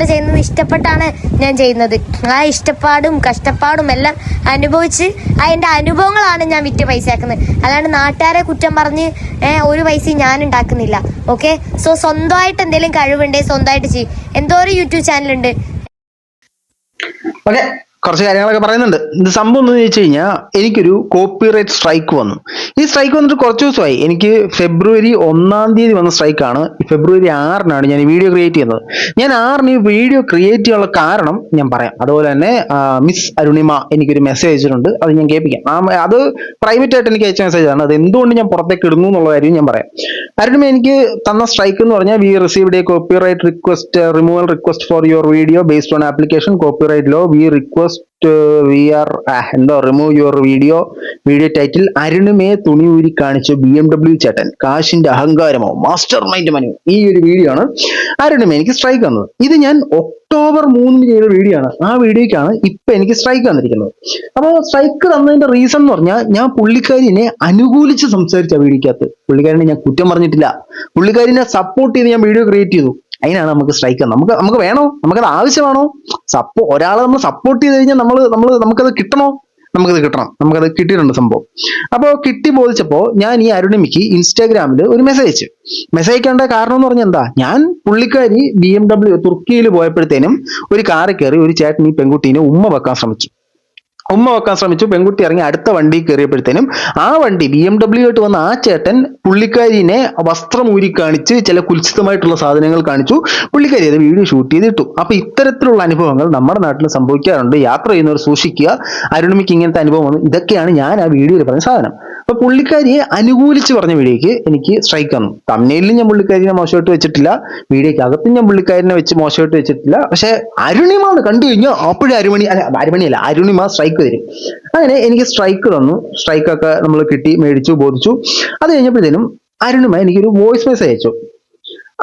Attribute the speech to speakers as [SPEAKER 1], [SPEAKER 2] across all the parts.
[SPEAKER 1] യാത്ര ചെയ്യുന്നത് ഇഷ്ടപ്പെട്ടാണ് ഞാൻ ചെയ്യുന്നത്. ആ ഇഷ്ടപ്പാടും കഷ്ടപ്പാടും എല്ലാം അനുഭവിച്ച് അതിന്റെ അനുഭവങ്ങളാണ് ഞാൻ വിറ്റ് പൈസ ആക്കുന്നത് അല്ലാണ്ട് നാട്ടുകാരെ കുറ്റം പറഞ്ഞ് ഒരു പൈസയും ഞാൻ ഉണ്ടാക്കുന്നില്ല. ഓക്കെ? സോ സ്വന്തമായിട്ട് എന്തെങ്കിലും കഴിവുണ്ടെങ്കിൽ സ്വന്തമായിട്ട് ചെയ്യും. എന്തോ ഒരു യൂട്യൂബ് ചാനലുണ്ട്.
[SPEAKER 2] ഓക്കെ. കുറച്ച് കാര്യങ്ങളൊക്കെ പറയുന്നുണ്ട്. ഇത് സംഭവം എന്ന് ചോദിച്ചു കഴിഞ്ഞാൽ എനിക്കൊരു കോപ്പിറൈറ്റ് സ്ട്രൈക്ക് വന്നു. ഈ സ്ട്രൈക്ക് വന്നിട്ട് കുറച്ച് ദിവസമായി. എനിക്ക് ഫെബ്രുവരി ഒന്നാം തീയതി വന്ന സ്ട്രൈക്കാണ് ഫെബ്രുവരി ആറിനാണ് ഞാൻ വീഡിയോ ക്രിയേറ്റ് ചെയ്യുന്നത്. ഞാൻ ആറിന് ഈ വീഡിയോ ക്രിയേറ്റ് ചെയ്യാനുള്ള കാരണം ഞാൻ പറയാം. അതുപോലെ തന്നെ മിസ് അരുണിമ എനിക്കൊരു മെസ്സേജ് അയച്ചിട്ടുണ്ട്. അത് ഞാൻ കേൾപ്പിക്കാം. ആ അത് പ്രൈവറ്റ് ആയിട്ട് എനിക്ക് അയച്ച മെസ്സേജാണ് അത് എന്തുകൊണ്ട് ഞാൻ പുറത്തേക്ക് ഇടുന്നു എന്നുള്ള കാര്യം ഞാൻ പറയാം. അരുണിമ എനിക്ക് തന്ന സ്ട്രൈക്ക് എന്ന് പറഞ്ഞാൽ we received a copyright request removal request for your video based on application copyright law we request we are എന്തോ remove your video video title അരുണുമേ തുണി ഊരി കാണിച്ച ബി എം ഡബ്ല്യു ചേട്ടൻ. കാശിന്റെ അഹങ്കാരമോ? മാസ്റ്റർ മൈൻഡ് മനു ഈ ഒരു വീഡിയോ ആണ് അരുണുമേ എനിക്ക് സ്ട്രൈക്ക് വന്നത് ഇത് ഞാൻ ഒക്ടോബർ മൂന്നിന് ചെയ്ത വീഡിയോ ആണ്. ആ വീഡിയോക്കാണ് ഇപ്പൊ എനിക്ക് സ്ട്രൈക്ക് വന്നിരിക്കുന്നത് അപ്പോൾ സ്ട്രൈക്ക് തന്നതിന്റെ റീസൺ എന്ന് പറഞ്ഞാൽ ഞാൻ പുള്ളിക്കാരിനെ അനുകൂലിച്ച് സംസാരിച്ച വീഡിയോക്കകത്ത് പുള്ളിക്കാരനെ ഞാൻ കുറ്റം പറഞ്ഞിട്ടില്ല. പുള്ളിക്കാരിനെ സപ്പോർട്ട് ചെയ്ത് ഞാൻ വീഡിയോ ക്രിയേറ്റ് ചെയ്തു. അതിനാണ് നമുക്ക് സ്ട്രൈക്ക് നമുക്ക് നമുക്ക് വേണോ? നമുക്കത് ആവശ്യമാണോ? സപ്പോ ഒരാളെ നമ്മൾ സപ്പോർട്ട് ചെയ്ത് കഴിഞ്ഞാൽ നമ്മൾ നമ്മൾ നമുക്കത് കിട്ടണോ? നമുക്കത് കിട്ടണം. നമുക്കത് കിട്ടിയിട്ടുണ്ട് സംഭവം. അപ്പോൾ കിട്ടി ബോധിച്ചപ്പോൾ ഞാൻ ഈ അരുണിമിക്ക് ഇൻസ്റ്റാഗ്രാമിൽ ഒരു മെസ്സേജ് അയച്ചു. മെസ്സേജ് അയക്കേണ്ട കാരണം എന്ന് പറഞ്ഞാൽ എന്താ? ഞാൻ പുള്ളിക്കാരി ബി എം ഡബ്ല്യു തുർക്കിയിൽ പോയപ്പോഴത്തേനും ഒരു കാറിൽ കയറി ഒരു ചേട്ടൻ ഈ പെൺകുട്ടീനെ ഉമ്മ വെക്കാൻ ശ്രമിച്ചു. ഉമ്മ വെക്കാൻ ശ്രമിച്ചു. പെൺകുട്ടി ഇറങ്ങി അടുത്ത വണ്ടി കയറിയപ്പോഴത്തേനും ആ വണ്ടി ബി എം ഡബ്ല്യു ആയിട്ട് വന്ന ആ ചേട്ടൻ പുള്ളിക്കാരിനെ വസ്ത്രം ഊരി കാണിച്ച് ചില കുൽസിതമായിട്ടുള്ള സാധനങ്ങൾ കാണിച്ചു. പുള്ളിക്കാരി അത് വീഡിയോ ഷൂട്ട് ചെയ്തിട്ടു. അപ്പൊ ഇത്തരത്തിലുള്ള അനുഭവങ്ങൾ നമ്മുടെ നാട്ടിൽ സംഭവിക്കാറുണ്ട്. യാത്ര ചെയ്യുന്നവർ സൂക്ഷിക്കുക. അരുണിമിക്ക് ഇങ്ങനത്തെ അനുഭവം ഇതൊക്കെയാണ് ഞാൻ ആ വീഡിയോയിൽ പറഞ്ഞ സാധനം. അപ്പൊ പുള്ളിക്കാരിയെ അനുകൂലിച്ച് പറഞ്ഞ വീഡിയോക്ക് എനിക്ക് സ്ട്രൈക്ക് വന്നു. തമ്മിലും ഞാൻ പുള്ളിക്കാരിനെ മോശമായിട്ട് വെച്ചിട്ടില്ല. വീഡിയോക്ക് അകത്തും ഞാൻ പുള്ളിക്കാരിനെ വെച്ച് മോശമായിട്ട് വെച്ചിട്ടില്ല. പക്ഷെ അരുണിമാണ് കണ്ടു കഴിഞ്ഞാൽ അപ്പോഴും അരുമണി അല്ല അരുമണിയല്ല അരുണിമ സ്ട്രൈക്ക് തരും അങ്ങനെ എനിക്ക് സ്ട്രൈക്ക് തന്നു സ്ട്രൈക്കൊക്കെ നമ്മൾ കിട്ടി മേടിച്ചു ബോധിച്ചു. അത് കഴിഞ്ഞപ്പോഴത്തേനും അരുണിമ എനിക്കൊരു വോയിസ് മെസ്സേജ് അയച്ചു.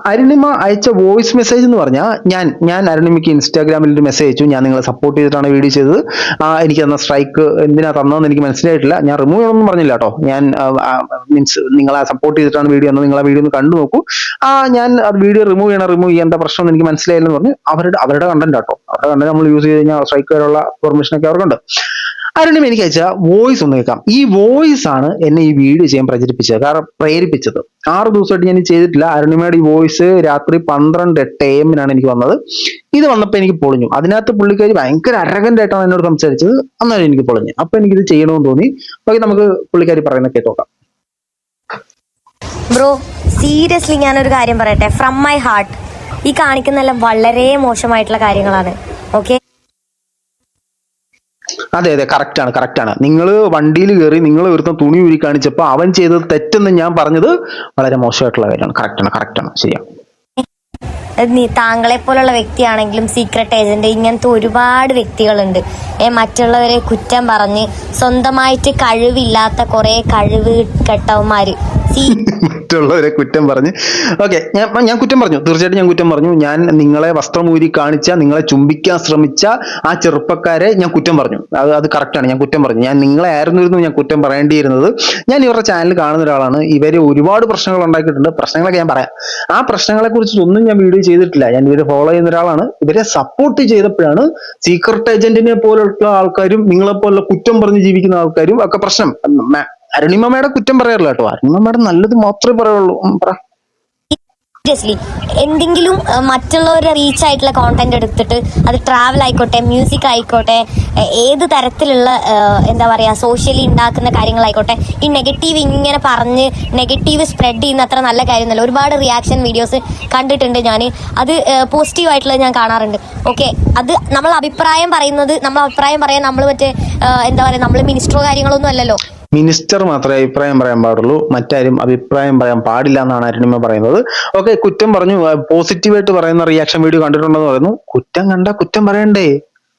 [SPEAKER 2] അരുണിമ അയച്ച വോയിസ് മെസ്സേജ് എന്ന് പറഞ്ഞാൽ ഞാൻ ഞാൻ അരുണിമയ്ക്ക് ഇൻസ്റ്റാഗ്രാമിൽ ഒരു മെസ്സേജ് അയച്ചു. ഞാൻ നിങ്ങളെ സപ്പോർട്ട് ചെയ്തിട്ടാണ് വീഡിയോ ചെയ്തത്. എനിക്ക് തന്ന സ്ട്രൈക്ക് എന്തിനാ തന്നതെന്ന് എനിക്ക് മനസ്സിലായിട്ടില്ല. ഞാൻ റിമൂവ് ചെയ്യണമെന്ന് പറഞ്ഞില്ല കേട്ടോ. ഞാൻ മീൻസ് നിങ്ങളെ സപ്പോർട്ട് ചെയ്തിട്ടാണ് വീഡിയോ എന്ന് നിങ്ങളെ വീഡിയോ ഒന്ന് കണ്ടു നോക്കൂ. ആ ഞാൻ അത് വീഡിയോ റിമൂവ് ചെയ്യണം റിമൂവ് ചെയ്യേണ്ട പ്രശ്നം എന്ന് എനിക്ക് മനസ്സിലായില്ലെന്ന് പറഞ്ഞു അവരുടെ അവരുടെ കണ്ടന്റ് കേട്ടോ. അവരുടെ കണ്ടന്റ് നമ്മൾ യൂസ് ചെയ്ത് കഴിഞ്ഞാൽ സ്ട്രൈക്ക് വരെയുള്ള പെർമിഷൻ ഒക്കെ അവർക്കുണ്ട്. അരുണിമ എനിക്ക് അയച്ച വോയിസ് ഒന്ന് കേൾക്കാം. ഈ വോയിസ് ആണ് എന്നെ ഈ വീഡിയോ ചെയ്യാൻ പ്രചരിപ്പിച്ചത് കാരണം പ്രേരിപ്പിച്ചത്. ആറു ദിവസമായിട്ട് ഞാൻ ചെയ്തിട്ടില്ല. അരുണിമയുടെ ഈ വോയിസ് രാത്രി പന്ത്രണ്ട് എട്ട് എമ്മിനാണ് എനിക്ക് വന്നത്. ഇത് വന്നപ്പോൾ എനിക്ക് പൊളിഞ്ഞു. അതിനകത്ത് പുള്ളിക്കാരി ഭയങ്കര അരകന്റ് ആയിട്ടാണ് എന്നോട് സംസാരിച്ചത്. അന്നേരം എനിക്ക് പൊളിഞ്ഞു അപ്പൊ ഇത് ചെയ്യണമെന്ന് തോന്നി. ഓക്കെ നമുക്ക് പുള്ളിക്കാരി പറയുന്നത് കേട്ടോക്കാം
[SPEAKER 1] ബ്രോ സീരിയസ്ലി ഞാനൊരു കാര്യം പറയട്ടെ? ഫ്രം മൈ ഹാർട്ട് ഈ കാണിക്കുന്നെല്ലാം വളരെ മോശമായിട്ടുള്ള കാര്യങ്ങളാണ്. ഓക്കെ
[SPEAKER 2] അതെ അതെ കറക്റ്റ് ആണ് കറക്റ്റ് ആണ്. നിങ്ങൾ വണ്ടിയിൽ കയറി നിങ്ങൾ ഒരുത്തം തുണി ഊരി കാണിച്ചപ്പോൾ അവൻ ചെയ്തത് തെറ്റെന്ന് ഞാൻ പറഞ്ഞത് വളരെ മോശമായിട്ടുള്ള കാര്യമാണ്. കറക്റ്റ് ആണ് കറക്റ്റ് ആണ്. ശരിയാണ്
[SPEAKER 1] താങ്കളെ പോലുള്ള വ്യക്തിയാണെങ്കിലും സീക്രട്ട് ഏജന്റ് ഇങ്ങനത്തെ ഒരുപാട് വ്യക്തികളുണ്ട്. ഏ മറ്റുള്ളവരെ കുറ്റം പറഞ്ഞ് സ്വന്തമായിട്ട് കഴിവില്ലാത്ത കുറെ കഴിവ് കെട്ടവന്മാര്. സീ
[SPEAKER 2] മറ്റുള്ളവരെ കുറ്റം പറഞ്ഞ്. ഓക്കെ ഞാൻ ഞാൻ കുറ്റം പറഞ്ഞു. തീർച്ചയായിട്ടും ഞാൻ കുറ്റം പറഞ്ഞു. ഞാൻ നിങ്ങളെ വസ്ത്രമൂരി കാണിച്ച നിങ്ങളെ ചുംബിക്കാൻ ശ്രമിച്ച ആ ചെറുപ്പക്കാരെ ഞാൻ കുറ്റം പറഞ്ഞു. അത് അത് കറക്റ്റാണ് ഞാൻ കുറ്റം പറഞ്ഞു. ഞാൻ നിങ്ങളെ ആയിരുന്നിരുന്നു ഞാൻ കുറ്റം പറയേണ്ടിയിരുന്നത്. ഞാൻ ഇവരുടെ ചാനൽ കാണുന്ന ഒരാളാണ്. ഇവർ ഒരുപാട് പ്രശ്നങ്ങൾ ഉണ്ടാക്കിയിട്ടുണ്ട്. പ്രശ്നങ്ങളൊക്കെ ഞാൻ പറയാം. ആ പ്രശ്നങ്ങളെ കുറിച്ച് ഒന്നും ഞാൻ വീഡിയോ ചെയ്തിട്ടില്ല. ഞാൻ ഇവരെ ഫോളോ ചെയ്യുന്ന ഒരാളാണ്. ഇവരെ സപ്പോർട്ട് ചെയ്തപ്പോഴാണ് സീക്രട്ട് ഏജന്റിനെ പോലുള്ള ആൾക്കാരും നിങ്ങളെ പോലുള്ള കുറ്റം പറഞ്ഞ് ജീവിക്കുന്ന ആൾക്കാരും ഒക്കെ പ്രശ്നം. അരുണിമമ്മയുടെ കുറ്റം പറയാറില്ല കേട്ടോ. അരുണിമമ്മയുടെ നല്ലത് മാത്രമേ പറയുള്ളൂ. പറ.
[SPEAKER 1] എന്തെങ്കിലും മറ്റുള്ളവരെ റീച്ച് ആയിട്ടുള്ള കോണ്ടന്റ് എടുത്തിട്ട് അത് ട്രാവൽ ആയിക്കോട്ടെ മ്യൂസിക് ആയിക്കോട്ടെ ഏത് തരത്തിലുള്ള എന്താ പറയുക സോഷ്യലി ഉണ്ടാക്കുന്ന കാര്യങ്ങളായിക്കോട്ടെ ഈ നെഗറ്റീവ് ഇങ്ങനെ പറഞ്ഞ് നെഗറ്റീവ് സ്പ്രെഡ് ചെയ്യുന്ന അത്ര നല്ല കാര്യമൊന്നുമല്ല. ഒരുപാട് റിയാക്ഷൻ വീഡിയോസ് കണ്ടിട്ടുണ്ട് ഞാൻ അത് പോസിറ്റീവ് ആയിട്ടുള്ളത് ഞാൻ കാണാറുണ്ട്. ഓക്കെ അത് നമ്മൾ അഭിപ്രായം പറയുന്നത് നമ്മൾ അഭിപ്രായം പറയാൻ നമ്മൾ മറ്റേ എന്താ പറയുക നമ്മൾ മിനിസ്റ്ററോ കാര്യങ്ങളൊന്നും അല്ലല്ലോ.
[SPEAKER 2] മിനിസ്റ്റർ മാത്രമേ അഭിപ്രായം പറയാൻ പാടുള്ളൂ. മറ്റാരും അഭിപ്രായം പറയാൻ പാടില്ല എന്നാണ് അരുണിമ പറയുന്നത്. ഓക്കെ കുറ്റം പറഞ്ഞു. പോസിറ്റീവായിട്ട് പറയുന്ന റിയാക്ഷൻ വീഡിയോ കണ്ടിട്ടുണ്ടെന്ന് പറയുന്നു. കുറ്റം കണ്ട കുറ്റം പറയണ്ടേ?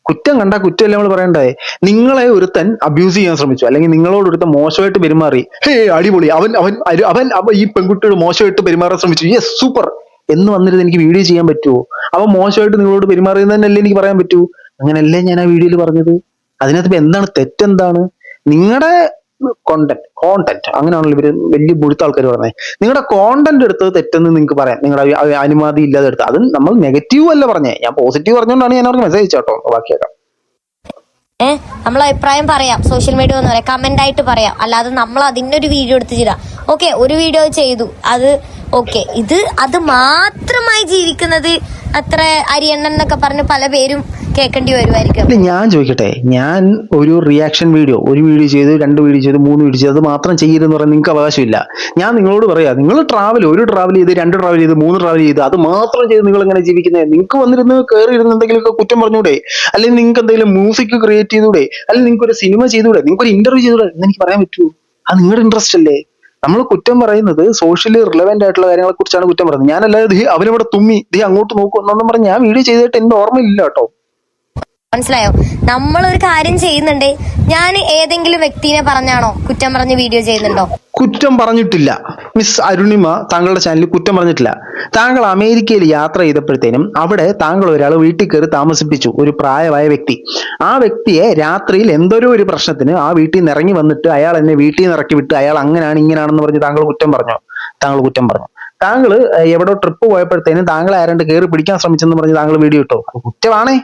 [SPEAKER 2] കുറ്റം കണ്ട കുറ്റമല്ല നമ്മൾ പറയണ്ടേ? നിങ്ങളെ ഒരുത്തൻ അബ്യൂസ് ചെയ്യാൻ ശ്രമിച്ചു. അല്ലെങ്കിൽ നിങ്ങളോട് ഒരുത്തൻ മോശമായിട്ട് പെരുമാറി. ഹേ അടിപൊളി. അവൻ അവൻ അവൻ ഈ പെൺകുട്ടിയോട് മോശമായിട്ട് പെരുമാറാൻ ശ്രമിച്ചു. യെസ് സൂപ്പർ എന്ന് വന്നിരുന്ന് എനിക്ക് വീഡിയോ ചെയ്യാൻ പറ്റുമോ അവൻ മോശമായിട്ട് നിങ്ങളോട് പെരുമാറിയെന്ന് പെരുമാറിയെന്നല്ലേ എനിക്ക് പറയാൻ പറ്റൂ? അങ്ങനെയല്ലേ ഞാൻ ആ വീഡിയോയിൽ പറഞ്ഞത്? അതിനകത്ത് എന്താണ്? തെറ്റെന്താണ്? നിങ്ങളുടെ കോണ്ടന്റ് കോണ്ടന്റ് അങ്ങനെയാണല്ലോ ഇവർ വലിയ മുഴുത്ത ആൾക്കാർ പറയുന്നത്. നിങ്ങളുടെ കോണ്ടന്റ് എടുത്തത് തെറ്റെന്ന് നിങ്ങൾക്ക് പറയാം. നിങ്ങളുടെ അനുമതി ഇല്ലാതെ എടുത്ത് അത് നമ്മൾ നെഗറ്റീവ് അല്ല പറഞ്ഞേ. ഞാൻ പോസിറ്റീവ് പറഞ്ഞുകൊണ്ടാണ് ഞാൻ അവർക്ക് മെസ്സേജ് കേട്ടോ. ബാക്കിയാക്കാം
[SPEAKER 1] ഏഹ് നമ്മൾ അഭിപ്രായം പറയാം. സോഷ്യൽ മീഡിയ എന്ന് പറയാം കമന്റ് ആയിട്ട് പറയാം. അല്ലാതെ നമ്മൾ അതിന്റെ ഒരു വീഡിയോ എടുത്ത് ചെയ്താ ഓക്കെ ഒരു വീഡിയോ ചെയ്തു. അത് ഓക്കെ ഇത് അത് മാത്രമായി ജീവിക്കുന്നത് അത്ര അരിയണ്ണൻ എന്നൊക്കെ പറഞ്ഞ് പല പേരും കേൾക്കേണ്ടി വരുമായിരിക്കും
[SPEAKER 2] ഞാൻ ചോദിക്കട്ടെ. ഞാൻ ഒരു റിയാക്ഷൻ വീഡിയോ ഒരു വീഡിയോ ചെയ്ത് രണ്ട് വീഡിയോ ചെയ്ത് മൂന്ന് വീഡിയോ ചെയ്ത് മാത്രം ചെയ്യരുതെന്ന് പറയാൻ നിങ്ങൾക്ക് അവകാശമില്ല. ഞാൻ നിങ്ങളോട് പറയാം നിങ്ങൾ ട്രാവൽ ഒരു ട്രാവൽ ചെയ്ത് രണ്ട് ട്രാവൽ ചെയ്ത് മൂന്ന് ട്രാവൽ ചെയ്ത് അത് മാത്രം ചെയ്ത് നിങ്ങൾ എങ്ങനെ ജീവിക്കുന്നത് നിങ്ങൾക്ക് വന്നിരുന്ന് കയറി ഇരുന്ന് കുറ്റം പറഞ്ഞൂടെ? അല്ലെങ്കിൽ നിങ്ങൾക്ക് എന്തെങ്കിലും മ്യൂസിക് ക്രിയേറ്റ് ചെയ്തൂടെ അല്ലെങ്കിൽ നിങ്ങൾക്ക് ഒരു സിനിമ ചെയ്തൂടെ നിങ്ങൾക്ക് ഒരു ഇന്റർവ്യൂ ചെയ്തൂടെ എന്ന് എനിക്ക് പറയാൻ പറ്റുമോ അത് നിങ്ങളുടെ ഇൻട്രസ്റ്റ് അല്ലേ? നമ്മൾ കുറ്റം പറയുന്നത് സോഷ്യലി റിലവന്റ് ആയിട്ടുള്ള കാര്യങ്ങളെ കുറിച്ചാണ് കുറ്റം പറയുന്നത്. ഞാനല്ലാതെ അവരവിടെ തുമ്മി ദേ അങ്ങോട്ട് നോക്കും എന്നൊന്നും പറഞ്ഞ് ഞാൻ വീഡിയോ ചെയ്തിട്ട് എന്റെ ഓർമ്മയില്ല കേട്ടോ.
[SPEAKER 1] മനസ്സിലായോ? നമ്മളൊരു കാര്യം ചെയ്യുന്നുണ്ട്. ഞാൻ ഏതെങ്കിലും വ്യക്തിനെ പറഞ്ഞാണോ കുറ്റം പറഞ്ഞ് വീഡിയോ ചെയ്യുന്നുണ്ടോ?
[SPEAKER 2] കുറ്റം പറഞ്ഞിട്ടില്ല. മിസ് അരുണിമ താങ്കളുടെ ചാനലിൽ കുറ്റം പറഞ്ഞിട്ടില്ല. താങ്കൾ അമേരിക്കയിൽ യാത്ര ചെയ്തപ്പോഴത്തേനും അവിടെ താങ്കൾ ഒരാൾ വീട്ടിൽ കയറി താമസിപ്പിച്ചു. ഒരു പ്രായമായ വ്യക്തി. ആ വ്യക്തിയെ രാത്രിയിൽ എന്തോരോ ഒരു പ്രശ്നത്തിന് ആ വീട്ടിൽ നിന്ന് ഇറങ്ങി വന്നിട്ട് അയാൾ എന്നെ വീട്ടിൽ നിന്ന് ഇറക്കി വിട്ട് അയാൾ അങ്ങനെയാണ് ഇങ്ങനെയാണെന്ന് പറഞ്ഞ് താങ്കൾ കുറ്റം പറഞ്ഞു? താങ്കൾ കുറ്റം പറഞ്ഞു. താങ്കൾ എവിടോ ട്രിപ്പ് പോയപ്പോഴത്തേനും താങ്കൾ ആരാണ്ട് കയറി പിടിക്കാൻ ശ്രമിച്ചെന്ന് പറഞ്ഞ് താങ്കൾ വീഡിയോ ഇട്ടോ? കുറ്റമാണേ.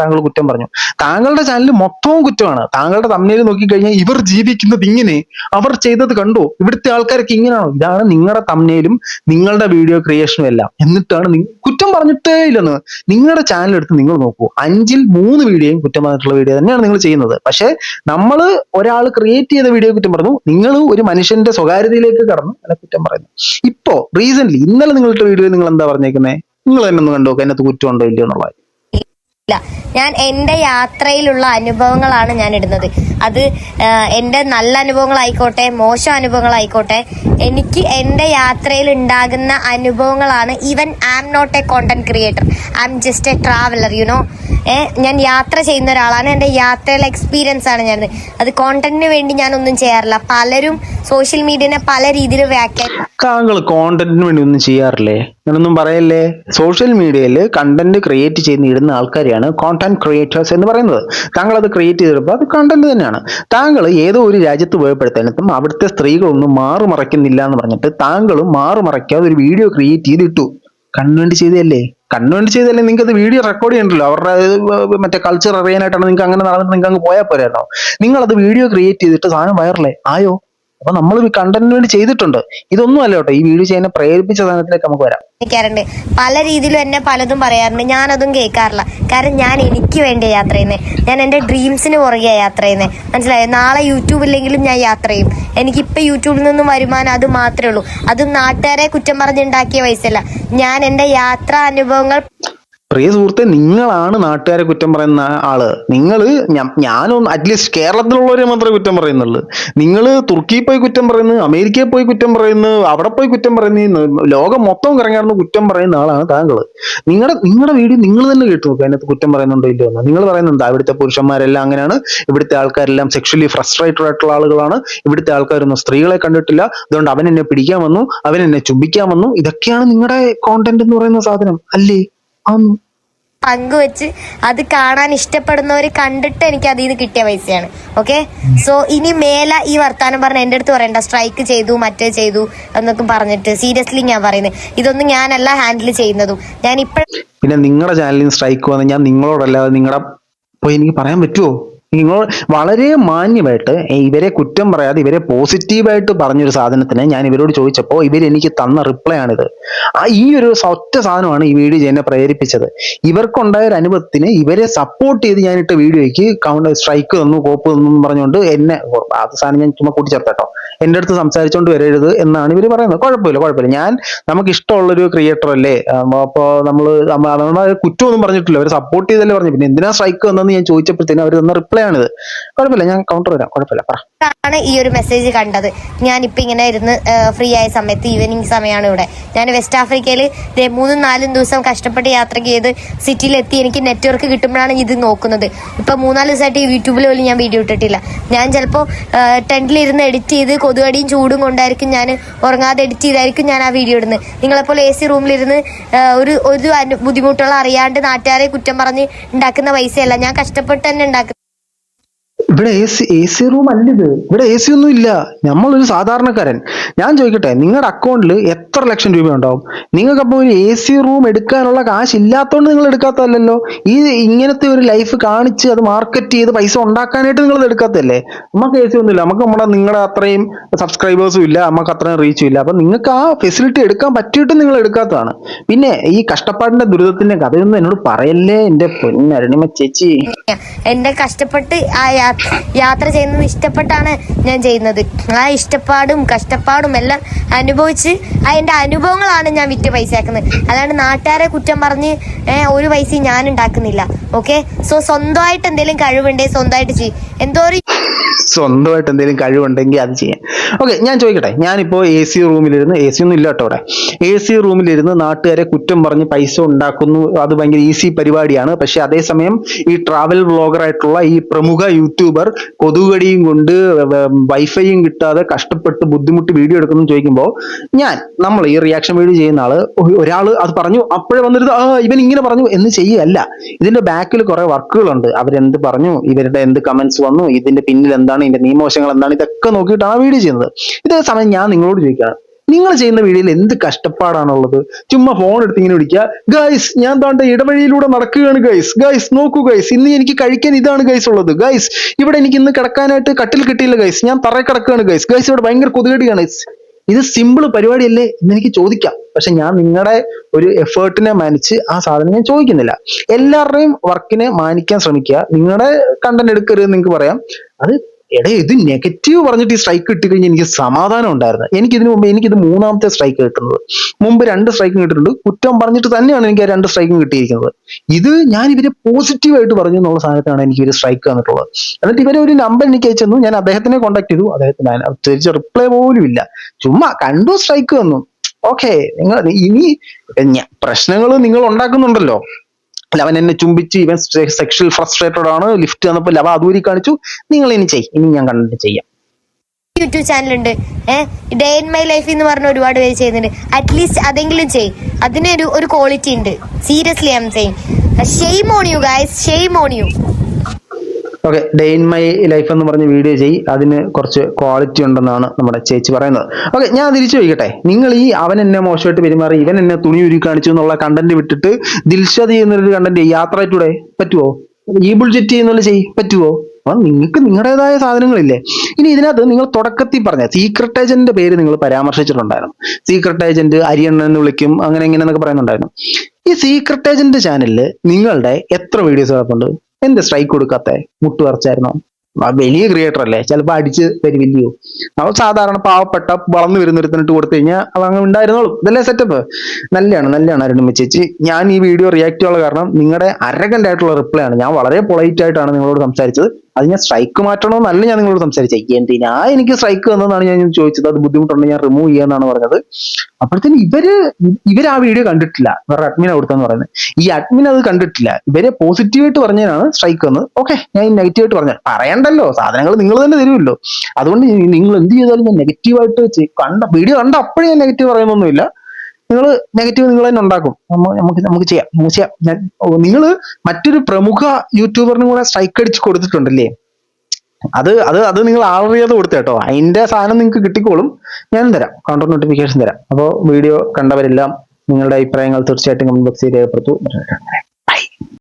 [SPEAKER 2] താങ്കൾ കുറ്റം പറഞ്ഞു. താങ്കളുടെ ചാനൽ മൊത്തവും കുറ്റമാണ്. താങ്കളുടെ തമ്മിൽ നോക്കിക്കഴിഞ്ഞാൽ ഇവർ ജീവിക്കുന്നത് ഇങ്ങനെ. അവർ ചെയ്തത് കണ്ടോ? ഇവിടുത്തെ ആൾക്കാരൊക്കെ ഇങ്ങനെയാണോ? ഇതാണ് നിങ്ങളുടെ തമ്മിലും നിങ്ങളുടെ വീഡിയോ ക്രിയേഷനും എല്ലാം. എന്നിട്ടാണ് നിങ്ങൾ കുറ്റം പറഞ്ഞിട്ടേ ഇല്ലെന്ന്. നിങ്ങളുടെ ചാനൽ എടുത്ത് നിങ്ങൾ നോക്കൂ. അഞ്ചിൽ മൂന്ന് വീഡിയോയും കുറ്റം പറഞ്ഞിട്ടുള്ള വീഡിയോ തന്നെയാണ് നിങ്ങൾ ചെയ്യുന്നത്. പക്ഷെ നമ്മൾ ഒരാൾ ക്രിയേറ്റ് ചെയ്ത വീഡിയോ കുറ്റം പറഞ്ഞു. നിങ്ങൾ ഒരു മനുഷ്യന്റെ സ്വകാര്യതയിലേക്ക് കടന്നു അല്ല കുറ്റം പറയുന്നു. ഇപ്പോ റീസെന്റ് ഇന്നലെ നിങ്ങളുടെ വീഡിയോയിൽ നിങ്ങൾ എന്താ പറഞ്ഞേക്കുന്നത് നിങ്ങൾ തന്നെ ഒന്ന് കണ്ടു അതിനകത്ത് കുറ്റമുണ്ടോ ഇല്ലയോ എന്നുള്ളത്.
[SPEAKER 1] ഇല്ല. ഞാൻ എന്റെ യാത്രയിലുള്ള അനുഭവങ്ങളാണ് ഞാൻ ഇടുന്നത്. അത് എന്റെ നല്ല അനുഭവങ്ങളായിക്കോട്ടെ മോശം അനുഭവങ്ങളായിക്കോട്ടെ എനിക്ക് എന്റെ യാത്രയിൽ ഉണ്ടാകുന്ന അനുഭവങ്ങളാണ്. Even I am not a content creator I am just a traveller you know ഞാൻ യാത്ര ചെയ്യുന്ന ഒരാളാണ്. എന്റെ യാത്രയിലെ എക്സ്പീരിയൻസ് ആണ് ഞാൻ അത് കോണ്ടന്റിന് വേണ്ടി ഞാനൊന്നും ചെയ്യാറില്ല. പലരും സോഷ്യൽ മീഡിയനെ പല രീതിയിൽ വ്യാഖ്യാനം
[SPEAKER 2] താങ്കൾ കോണ്ടന്റിന് വേണ്ടി ഒന്നും ചെയ്യാറില്ലേ? ഞാനൊന്നും പറയല്ലേ? സോഷ്യൽ മീഡിയയിൽ കണ്ടന്റ് ക്രിയേറ്റ് ചെയ്ത് ഇടുന്ന ആൾക്കാരെയാണ് കോണ്ടന്റ് ക്രിയേറ്റേഴ്സ് എന്ന് പറയുന്നത്. താങ്കൾ അത് ക്രിയേറ്റ് ചെയ്തപ്പോൾ അത് കണ്ടന്റ് തന്നെയാണ്. താങ്കൾ ഏതോ ഒരു രാജ്യത്ത് പോയപ്പോഴത്തേനും അവിടുത്തെ സ്ത്രീകളൊന്നും മാറുമറയ്ക്കുന്നില്ല എന്ന് പറഞ്ഞിട്ട് താങ്കളും മാറുമറയ്ക്കാതെ ഒരു വീഡിയോ ക്രിയേറ്റ് ചെയ്തിട്ടു. കണ്ണുവേണ്ടി ചെയ്തതല്ലേ? കണ്ണുവേണ്ടി ചെയ്തല്ലേ നിങ്ങൾക്ക് അത് വീഡിയോ റെക്കോർഡ് ചെയ്യണ്ടല്ലോ? അവരുടെ മറ്റേ കൾച്ചർ അറിയാനായിട്ടാണ് നിങ്ങൾക്ക് അങ്ങനെ നടന്നിട്ട് നിങ്ങൾക്ക് അങ്ങ് പോയാൽ പോരായിരുന്നോ? നിങ്ങൾ അത് വീഡിയോ ക്രിയേറ്റ് ചെയ്തിട്ട് സാധനം വൈറലായി ആയോ? അപ്പൊ നമ്മൾ കണ്ടന്റിന് വേണ്ടി ചെയ്തിട്ടുണ്ട്. ഇതൊന്നും അല്ല കേട്ടോ. ഈ വീഡിയോ ചെയ്യുന്ന പ്രേരിപ്പിച്ച സാധനത്തിലേക്ക് നമുക്ക് വരാം.
[SPEAKER 1] കേൾക്കാറുണ്ട് പല രീതിയിലും എന്നെ പലതും പറയാറുണ്ട്. ഞാനതും കേൾക്കാറില്ല കാരണം ഞാൻ എനിക്ക് വേണ്ടി യാത്ര ചെയ്യുന്നത് ഞാൻ എന്റെ ഡ്രീംസിന് പുറകെ യാത്ര ചെയ്യുന്നത് മനസ്സിലായോ? നാളെ യൂട്യൂബ് ഇല്ലെങ്കിലും ഞാൻ യാത്ര ചെയ്യും. എനിക്കിപ്പോൾ യൂട്യൂബിൽ നിന്നും വരുമാനം അത് മാത്രമേ ഉള്ളൂ. അതും നാട്ടുകാരെ കുറ്റം പറഞ്ഞുണ്ടാക്കിയ പൈസയല്ല. ഞാൻ എന്റെ യാത്രാ അനുഭവങ്ങൾ
[SPEAKER 2] പ്രിയ സുഹൃത്തെ നിങ്ങളാണ് നാട്ടുകാരെ കുറ്റം പറയുന്ന ആൾ. നിങ്ങൾ ഞാനൊന്ന് അറ്റ്ലീസ്റ്റ് കേരളത്തിലുള്ളവരെ മാത്രമേ കുറ്റം പറയുന്നുള്ളൂ. നിങ്ങൾ തുർക്കിയിൽ പോയി കുറ്റം പറയുന്നു അമേരിക്കയിൽ പോയി കുറ്റം പറയുന്നു അവിടെ പോയി കുറ്റം പറയുന്നു ലോകം മൊത്തം കറങ്ങാറുന്ന കുറ്റം പറയുന്ന ആളാണ് താങ്കൾ നിങ്ങളുടെ നിങ്ങളുടെ വീഡിയോ നിങ്ങൾ തന്നെ കേട്ടു നോക്കുക അതിനകത്ത് കുറ്റം പറയുന്നുണ്ടോ ഇല്ലയോ എന്ന്. നിങ്ങൾ പറയുന്നുണ്ട് ഇവിടുത്തെ പുരുഷന്മാരെല്ലാം അങ്ങനെയാണ് ഇവിടുത്തെ ആൾക്കാരെല്ലാം സെക്ഷലി ഫ്രസ്ട്രേറ്റഡ് ആയിട്ടുള്ള ആളുകളാണ് ഇവിടുത്തെ ആൾക്കാരൊന്നും സ്ത്രീകളെ കണ്ടിട്ടില്ല അതുകൊണ്ട് അവൻ എന്നെ പിടിക്കാൻ വന്നു അവൻ എന്നെ ചുംബിക്കാൻ വന്നു. ഇതൊക്കെയാണ് നിങ്ങളുടെ കോണ്ടന്റ് എന്ന് പറയുന്ന സാധനം അല്ലേ? ആന്ന്
[SPEAKER 1] പങ്കുവെച്ച് അത് കാണാൻ ഇഷ്ടപ്പെടുന്നവർ കണ്ടിട്ട് എനിക്ക് അതിൽ നിന്ന് കിട്ടിയ പൈസയാണ്. ഓക്കെ സോ ഇനി മേല ഈ വർത്താനം പറഞ്ഞ എന്റെ അടുത്ത് പറയണ്ട. സ്ട്രൈക്ക് ചെയ്തു മറ്റേ ചെയ്തു എന്നൊക്കെ പറഞ്ഞിട്ട് സീരിയസ്ലി ഞാൻ പറയുന്നത്. ഇതൊന്നും ഞാനല്ല ഹാൻഡിൽ ചെയ്യുന്നതും. ഞാൻ ഇപ്പോഴും
[SPEAKER 2] പിന്നെ നിങ്ങളുടെ ചാനലിൽ സ്ട്രൈക്ക് വന്ന് ഞാൻ നിങ്ങളോടല്ലാതെ നിങ്ങളുടെ പോയി എനിക്ക് പറയാൻ പറ്റുമോ നിങ്ങൾ വളരെ മാന്യമായിട്ട് ഇവരെ കുറ്റം പറയാതെ ഇവരെ പോസിറ്റീവായിട്ട് പറഞ്ഞൊരു സാധനത്തിന് ഞാൻ ഇവരോട് ചോദിച്ചപ്പോൾ ഇവർ എനിക്ക് തന്ന റിപ്ലൈ ആണിത്. ആ ഈ ഒരു ഒറ്റ സാധനമാണ് ഈ വീഡിയോ എന്നെ പ്രേരിപ്പിച്ചത്. ഇവർക്കുണ്ടായ ഒരു അനുഭവത്തിന് ഇവരെ സപ്പോർട്ട് ചെയ്ത് ഞാനിട്ട വീഡിയോയ്ക്ക് കൗണ്ട് സ്ട്രൈക്ക് തന്നു കോപ്പ് തന്നു എന്ന് പറഞ്ഞുകൊണ്ട് എന്നെ അത് സാധനം ഞാൻ ചുമ്മാ കൂട്ടിച്ചേർത്തട്ടോ. എന്റെ അടുത്ത് സംസാരിച്ചുകൊണ്ട് വരരുത് എന്നാണ് ഇവർ പറയുന്നത്. കുഴപ്പമില്ല കുഴപ്പമില്ല. ഞാൻ നമുക്ക് ഇഷ്ടമുള്ളൊരു ക്രിയേറ്റർ അല്ലേ? അപ്പോൾ നമ്മൾ കുറ്റമൊന്നും പറഞ്ഞിട്ടില്ല. അവർ സപ്പോർട്ട് ചെയ്തല്ലേ പറഞ്ഞു പിന്നെ എന്തിനാ സ്ട്രൈക്ക് വന്നതെന്ന് ഞാൻ ചോദിച്ചപ്പോഴത്തേനും അവർ തന്ന റിപ്ലൈ ആണിത് കുഴപ്പമില്ല ഞാൻ കൗണ്ടർ വരാം. കുഴപ്പമില്ല പറ.
[SPEAKER 1] ആണ് ഈ ഒരു മെസ്സേജ് കണ്ടത്. ഞാൻ ഞാനിപ്പോൾ ഇങ്ങനെ ഇരുന്ന് ഫ്രീ ആയ സമയത്ത് ഈവനിങ് സമയമാണ് ഇവിടെ. ഞാൻ വെസ്റ്റ് ആഫ്രിക്കയിൽ മൂന്നും നാലും ദിവസം കഷ്ടപ്പെട്ട് യാത്ര ചെയ്ത് സിറ്റിയിലെത്തി എനിക്ക് നെറ്റ്വർക്ക് കിട്ടുമ്പോഴാണ് ഇത് നോക്കുന്നത്. ഇപ്പം മൂന്നാൽ ദിവസമായിട്ട് യൂട്യൂബിൽ പോലും ഞാൻ വീഡിയോ ഇട്ടിട്ടില്ല. ഞാൻ ചിലപ്പോൾ ടെന്റിലിരുന്ന് എഡിറ്റ് ചെയ്ത് കൊതുകടിയും ചൂടും കൊണ്ടായിരിക്കും ഞാൻ ഉറങ്ങാതെ എഡിറ്റ് ചെയ്തായിരിക്കും ഞാൻ ആ വീഡിയോ ഇടുന്നത്. നിങ്ങളെപ്പോലെ എ സി റൂമിലിരുന്ന് ഒരു ഒരു ബുദ്ധിമുട്ടുള്ള അറിയാണ്ട് നാട്ടുകാരെ കുറ്റം പറഞ്ഞ് ഉണ്ടാക്കുന്ന പൈസയല്ല. ഞാൻ കഷ്ടപ്പെട്ട് തന്നെ ഉണ്ടാക്കുന്നത്
[SPEAKER 2] ഇവിടെ A C A C room അല്ലിത്. ഇവിടെ എ സി ഒന്നും ഇല്ല. നമ്മളൊരു സാധാരണക്കാരൻ. ഞാൻ ചോദിക്കട്ടെ നിങ്ങളുടെ അക്കൗണ്ടിൽ എത്ര ലക്ഷം രൂപ ഉണ്ടാവും നിങ്ങൾക്ക് അപ്പോൾ ഒരു എ സി റൂം എടുക്കാനുള്ള കാശ് ഇല്ലാത്തതുകൊണ്ട് നിങ്ങൾ എടുക്കാത്തതല്ലല്ലോ? ഈ ഇങ്ങനത്തെ ഒരു ലൈഫ് കാണിച്ച് അത് മാർക്കറ്റ് ചെയ്ത് പൈസ ഉണ്ടാക്കാനായിട്ട് നിങ്ങൾ എടുക്കാത്തതല്ലേ? നമുക്ക് എ സി ഒന്നും ഇല്ല. നമുക്ക് നമ്മുടെ നിങ്ങളുടെ അത്രയും സബ്സ്ക്രൈബേഴ്സും ഇല്ല. നമുക്ക് അത്രയും റീച്ചും ഇല്ല. അപ്പം നിങ്ങൾക്ക് ആ ഫെസിലിറ്റി എടുക്കാൻ പറ്റിയിട്ടും നിങ്ങൾ എടുക്കാത്തതാണ്. പിന്നെ ഈ കഷ്ടപ്പാടിന്റെ ദുരിതത്തിന്റെ കഥയൊന്നും എന്നോട് പറയല്ലേ എന്റെ പൊന്നരണിമ ചേച്ചി?
[SPEAKER 1] എന്റെ കഷ്ടപ്പെട്ട് ആ യാ- യാത്ര ചെയ്യുന്നത് ഇഷ്ടപ്പെട്ടാണ് ഞാൻ ചെയ്യുന്നത്. ആ ഇഷ്ടപ്പാടും കഷ്ടപ്പാടും എല്ലാം അനുഭവിച്ച് അതിന്റെ അനുഭവങ്ങളാണ് ഞാൻ വിറ്റ് പൈസ പൈസയാക്കുന്നത്. അതാണ് നാട്ടുകാരെ കുറ്റം പറഞ്ഞ് ഒരു പൈസയും ഞാൻ ഉണ്ടാക്കുന്നില്ല ഓക്കെ? സോ സ്വന്തമായിട്ട് എന്തെങ്കിലും കഴിവുണ്ടെങ്കിൽ സ്വന്തമായിട്ട് ചെയ്യും. എന്തോ
[SPEAKER 2] സ്വന്തമായിട്ട് എന്തെങ്കിലും കഴിവുണ്ടെങ്കിൽ അത് ചെയ്യാം. ഓക്കെ ഞാൻ ചോദിക്കട്ടെ. ഞാനിപ്പോൾ എ സി റൂമിലിരുന്ന് എ സി ഒന്നും ഇല്ല കേട്ടോ അവിടെ എ സി റൂമിലിരുന്ന് നാട്ടുകാരെ കുറ്റം പറഞ്ഞ് പൈസ ഉണ്ടാക്കുന്നു. അത് ഭയങ്കര ഈസി പരിപാടിയാണ്. പക്ഷെ അതേസമയം ഈ ട്രാവൽ വ്ളോഗർ ആയിട്ടുള്ള ഈ പ്രമുഖ യൂട്യൂബർ കൊതുകടിയും കൊണ്ട് വൈഫൈയും കിട്ടാതെ കഷ്ടപ്പെട്ട് ബുദ്ധിമുട്ട് വീഡിയോ എടുക്കുന്നു ചോദിക്കുമ്പോൾ ഞാൻ നമ്മൾ ഈ റിയാക്ഷൻ വീഡിയോ ചെയ്യുന്ന ആൾ ഒരാൾ അത് പറഞ്ഞു. അപ്പോഴേ വന്നിരുത് ആ ഇവൻ ഇങ്ങനെ പറഞ്ഞു എന്ന് ചെയ്യല്ല ഇതിന്റെ ബാക്കിൽ കുറെ വർക്കുകളുണ്ട് അവരെന്ത് പറഞ്ഞു? ഇവരുടെ എന്ത് കമന്റ്സ് ഇതിന്റെ പിന്നിൽ എന്താണ് ഇതിന്റെ നിയമവശങ്ങൾ എന്താണ് ഇതൊക്കെ നോക്കിയിട്ടാണ് വീഡിയോ ചെയ്യുന്നത്. ഇതേ സമയം ഞാൻ നിങ്ങളോട് ചോദിക്കുകയാണ് നിങ്ങൾ ചെയ്യുന്ന വീഡിയോയിൽ എന്ത് കഷ്ടപ്പാടാണുള്ളത്? ചുമ്മാ ഫോൺ എടുത്ത് ഇങ്ങനെ വിളിക്കുക ഗൈസ് ഞാൻ താണ്ട ഇടവഴിയിലൂടെ നടക്കുകയാണ് ഗൈസ് ഗൈസ് നോക്കൂ ഗൈസ് ഇന്ന് എനിക്ക് കഴിക്കാൻ ഇതാണ് ഗൈസ് ഉള്ളത്. ഗൈസ് ഇവിടെ എനിക്ക് ഇന്ന് കിടക്കാനായിട്ട് കട്ടിൽ കിട്ടിയില്ല ഗൈസ് ഞാൻ തറ കിടക്കുകയാണ് ഗൈസ് ഗൈസ് ഇവിടെ ഭയങ്കര കൊതുകേടിയാണ് guys. ഇത് സിമ്പിൾ പരിപാടിയല്ലേ എന്ന് എനിക്ക് ചോദിക്കാം. പക്ഷെ ഞാൻ നിങ്ങളുടെ ഒരു എഫേർട്ടിനെ മാനിച്ച് ആ സാധനം ഞാൻ ചോദിക്കുന്നില്ല. എല്ലാവരുടെയും വർക്കിനെ മാനിക്കാൻ ശ്രമിക്കുക. നിങ്ങളുടെ കണ്ടന്റ് എടുക്കരുത് നിങ്ങൾക്ക് പറയാം. അത് എടേ ഇത് നെഗറ്റീവ് പറഞ്ഞിട്ട് ഈ സ്ട്രൈക്ക് കിട്ടി കഴിഞ്ഞാൽ എനിക്ക് സമാധാനം ഉണ്ടായിരുന്നു. എനിക്ക് ഇതിനു മുമ്പ് എനിക്കിത് മൂന്നാമത്തെ സ്ട്രൈക്ക് കിട്ടുന്നത്. മുമ്പ് രണ്ട് സ്ട്രൈക്കും കിട്ടിയിട്ടുണ്ട്. കുറ്റം പറഞ്ഞിട്ട് തന്നെയാണ് എനിക്ക് ആ രണ്ട് സ്ട്രൈക്കും കിട്ടിയിരിക്കുന്നത്. ഇത് ഞാൻ ഇവരെ പോസിറ്റീവായിട്ട് പറഞ്ഞു എന്നുള്ള സാധനത്തിനാണ് എനിക്ക് ഒരു സ്ട്രൈക്ക് വന്നിട്ടുള്ളത്. എന്നിട്ട് ഇവരെ ഒരു നമ്പർ എനിക്ക് അയച്ചു ഞാൻ അദ്ദേഹത്തിനെ കോൺടാക്ട് ചെയ്തു. അദ്ദേഹത്തിന് തിരിച്ച് റിപ്ലൈ പോലും ഇല്ല. ചുമ്മാ കണ്ടു സ്ട്രൈക്ക് വന്നു. ഓക്കെ നിങ്ങൾ ഇനി പ്രശ്നങ്ങൾ നിങ്ങൾ ഉണ്ടാക്കുന്നുണ്ടല്ലോ. അല്ല അവൻ എന്നെ ചുംബിച്ച് ഇവൻ സെക്ഷൽ ഫ്രസ്ട്രേറ്റഡ് ആണ്. ലിഫ്റ്റ് തന്നപ്പോൾ ലവ അതൂരി കാണിച്ചു നിങ്ങൾ ഇനി ചെയ് ഇനി ഞാൻ കണ്ടിട്ട് ചെയ്യാം.
[SPEAKER 1] യൂട്യൂബ് ചാനലുണ്ട് ഏഹ് ഡേ ഇൻ മൈ ലൈഫ് എന്ന് പറഞ്ഞ ഒരുപാട് പേര് ചെയ്യുന്നുണ്ട്. അറ്റ്ലീസ്റ്റ് അതെങ്കിലും ചെയ് അതിനൊരു ഒരു ക്വാളിറ്റി ഉണ്ട്. Seriously I am saying shame on you guys shame on you
[SPEAKER 2] okay day in my life എന്ന് പറഞ്ഞ വീഡിയോ ചെയ് അതിന് കുറച്ച് ക്വാളിറ്റി ഉണ്ടെന്നാണ് നമ്മുടെ ചേച്ചി പറയുന്നത്. ഓക്കെ ഞാൻ തിരിച്ചു ചോദിക്കട്ടെ? നിങ്ങൾ ഈ അവൻ എന്നെ മോശമായിട്ട് പെരുമാറി ഇവൻ എന്നെ തുണി ഉരുക്കി കാണിച്ചു എന്നുള്ള കണ്ടന്റ് വിട്ടിട്ട് ദിൽഷദ് ചെയ്യുന്നൊരു കണ്ടന്റ് യാത്ര ടൂടെ പറ്റുമോ ഈ ബുൾജെറ്റ് ചെയ്യുന്നുള്ള ചെയ് പറ്റുമോ അപ്പൊ നിങ്ങൾക്ക് നിങ്ങളുടേതായ സാധനങ്ങളില്ലേ? ഇനി ഇതിനകത്ത് നിങ്ങൾ തുടക്കത്തിൽ പറഞ്ഞ സീക്രട്ട് ഏജന്റിന്റെ പേര് നിങ്ങൾ പരാമർശിച്ചിട്ടുണ്ടായിരുന്നു. സീക്രട്ട് ഏജന്റ് അരിയണ്ണൻ എന്ന് വിളിക്കും അങ്ങനെ ഇങ്ങനെ എന്നൊക്കെ പറയുന്നുണ്ടായിരുന്നു. ഈ സീക്രട്ട് ഏജന്റ് ചാനലിൽ നിങ്ങളുടെ എത്ര വീഡിയോസ് കിടപ്പുണ്ട് എന്ത് സ്ട്രൈക്ക് കൊടുക്കാത്ത? മുട്ട് പറിച്ചായിരുന്നോ? ആ വലിയ ക്രിയേറ്റർ അല്ലേ? ചിലപ്പോൾ അടിച്ച് തരുമില്ലയോ അവൻ സാധാരണ പാവപ്പെട്ട വളർന്നു വരുന്നൊരുത്തനിട്ട് കൊടുത്തു കഴിഞ്ഞാൽ അത് അങ്ങ് ഉണ്ടായിരുന്നോളൂ. ഇതല്ലേ സെറ്റപ്പ് നല്ലതാണ് നല്ലതാണ് അരുണിമ ചേച്ചി. ഞാൻ ഈ വീഡിയോ റിയാക്ട് ചെയ്യാനുള്ള കാരണം നിങ്ങളുടെ അരകന്റ് ആയിട്ടുള്ള റിപ്ലൈ ആണ്. ഞാൻ വളരെ പൊളൈറ്റ് ആയിട്ടാണ് നിങ്ങളോട് സംസാരിച്ചത്. അത് ഞാൻ സ്ട്രൈക്ക് മാറ്റണമെന്നല്ല ഞാൻ നിങ്ങളോട് സംസാരിച്ചത് എന്തിനാ എനിക്ക് സ്ട്രൈക്ക് വന്നതെന്നാണ് ഞാൻ ചോദിച്ചത്? അത് ബുദ്ധിമുട്ടുണ്ടെങ്കിൽ ഞാൻ റിമൂവ് ചെയ്യാന്നാണ് പറഞ്ഞത്. അപ്പോഴത്തേന് ഇവർ ഇവർ ആ വീഡിയോ കണ്ടിട്ടില്ല. വേറെ അഡ്മിൻ കൊടുത്തെന്ന് പറയുന്നത്. ഈ അഡ്മിൻ അത് കണ്ടിട്ടില്ല. ഇവരെ പോസിറ്റീവായിട്ട് പറഞ്ഞതിനാണ് സ്ട്രൈക്ക് വന്നത്. ഓക്കെ ഞാൻ നെഗറ്റീവ് ആയിട്ട് പറഞ്ഞത്. പറയണ്ടല്ലോ. സാധനങ്ങൾ നിങ്ങൾ തന്നെ തരുമല്ലോ. അതുകൊണ്ട് നിങ്ങൾ എന്ത് ചെയ്താലും ഞാൻ നെഗറ്റീവായിട്ട് കണ്ട വീഡിയോ കണ്ട അപ്പോഴേ ഞാൻ നെഗറ്റീവ് പറയുന്നൊന്നുമില്ല. നിങ്ങൾ നെഗറ്റീവ് നിങ്ങൾ തന്നെ ഉണ്ടാക്കും. നമുക്ക് നമുക്ക് ചെയ്യാം. നമുക്ക് ചെയ്യാം. നിങ്ങൾ മറ്റൊരു പ്രമുഖ യൂട്യൂബറിനും കൂടെ സ്ട്രൈക്ക് അടിച്ച് കൊടുത്തിട്ടുണ്ടല്ലേ? അത് അത് അത് നിങ്ങൾ ആറിയത് കൊടുത്ത കേട്ടോ. അതിന്റെ സാധനം നിങ്ങൾക്ക് കിട്ടിക്കോളും. ഞാൻ തരാം. കൗണ്ടർ നോട്ടിഫിക്കേഷൻ തരാം. അപ്പോൾ വീഡിയോ കണ്ടവരെല്ലാം നിങ്ങളുടെ അഭിപ്രായങ്ങൾ തീർച്ചയായിട്ടും കമന്റ് ബോക്സിൽ രേഖപ്പെടുത്തു.